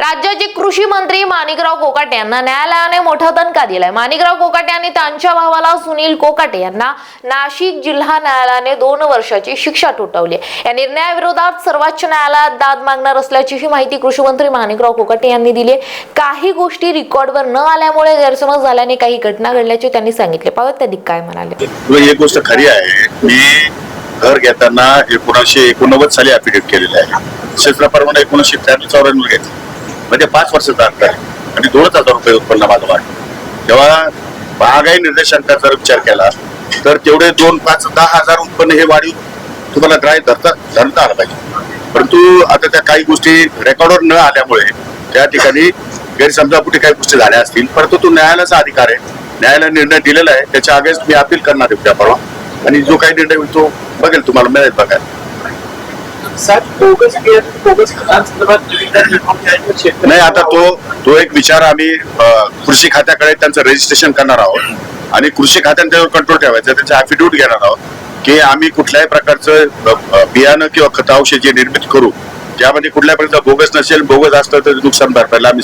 राज्याचे कृषी मंत्री माणिकराव कोकाटे यांना न्यायालयाने मोठा दणका दिलाय. माणिकराव कोकाटे यांनी त्यांच्या भावाला सुनील कोकाटे यांना नाशिक जिल्हा न्यायालयाने दोन वर्षाची शिक्षा ठोठावली या निर्णयाविरोधात सर्वोच्च न्यायालयात दाद मागणार असल्याची माहिती कृषी मंत्री माणिकराव कोकाटे यांनी दिली काही गोष्टी रेकॉर्डवर न आल्यामुळे गैरसमज झाल्याने काही घटना घडल्याचे त्यांनी सांगितले. पाहत त्यांनी काय म्हणाले. एक गोष्ट खरी आहे. मी घर घेताना एकोणीसशे एकोणनव्वद साली अफिडेव्हिट केलेलं आहे. क्षेत्राप्रमाणे एकोणीसशे त्र्याण्णव चौऱ्याण्णव घेतलं. म्हणजे पाच वर्षाचा अंतर आहे आणि दोनच हजार रुपये उत्पन्न माझं वाढलं. तेव्हा महागाई निर्देशांकाचा जर विचार केला तर तेवढे दोन पाच दहा हजार उत्पन्न हे वाढीव तुम्हाला ड्राय धरता धरता आलं पाहिजे. परंतु आता त्या काही गोष्टी रेकॉर्डवर न आल्यामुळे त्या ठिकाणी गैरसमजापुटी काही गोष्टी झाल्या असतील. परंतु तो न्यायालयाचा अधिकार आहे. न्यायालयाने निर्णय दिलेला आहे. त्याच्या अगेन्स्ट मी अपील करणार आहे उद्या परवा. आणि जो काही निर्णय होईल तो बघेल तुम्हाला मिळेल बघायला. नाही आता तो तो एक विचार आम्ही कृषी खात्याकडे त्यांचं रजिस्ट्रेशन करणार आहोत. आणि कृषी खात्याने त्यावर कंट्रोल ठेवायचा त्यांचा अफिडेव्हिट घेणार आहोत की आम्ही कुठल्याही प्रकारचं बियाणं किंवा खत औषध जे निर्मित करू त्यामध्ये कुठल्या प्रकारचं बोगस नसेल बोगस असतं तर नुकसान भरपाईला आम्ही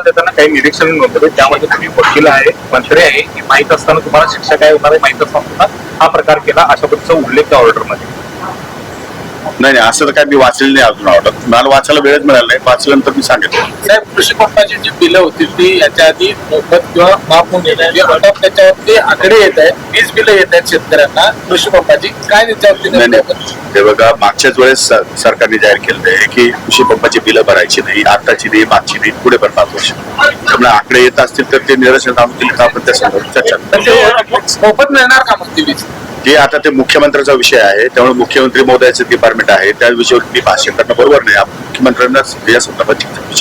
देताना काही निरीक्षण नोंदवले त्यामध्ये तुम्ही वकील आहे मंत्री आहे हे माहीत असताना तुम्हाला शिक्षा काय होणार आहे माहीत असताना हा प्रकार केला अशा पद्धतीचा उल्लेख त्या ऑर्डरमध्ये नाही नाही असं तर काय मी वाचलेलं नाही अजून आवडत. मला वाचायला वेळच मिळाला नाही. वाचल्यानंतर मी सांगितलं साहेब कृषी पंपाची जी बिलं होती ती याच्या आधी मोफत किंवा माफ होऊन येणार त्याच्यावरती आकडे येत आहेत. वीज बिलं येत आहेत शेतकऱ्यांना. कृषी पंपाची काय त्याच्यावरती नाही नाही. ते बघा मागच्याच वेळेस स- सरकारने जाहीर केलं आहे की कृषी पंपाची बिलं भरायची नाही आताची नाही मागची नाही पुढे पण पाच वर्ष. त्यामुळे आकडे येत असतील तर ते निरसन दिले तर आपण त्या संदर्भात चर्चा करू. पण ते मोफत मिळणार का मग ती वीज? ते आता ते मुख्यमंत्र्याचा विषय आहे त्यामुळे मुख्यमंत्री महोदयाचे डिपार्टमेंट आहे त्या विषयावर मी भाष्य करणं बरोबर नाही. मुख्यमंत्र्यांना या संदर्भात विचार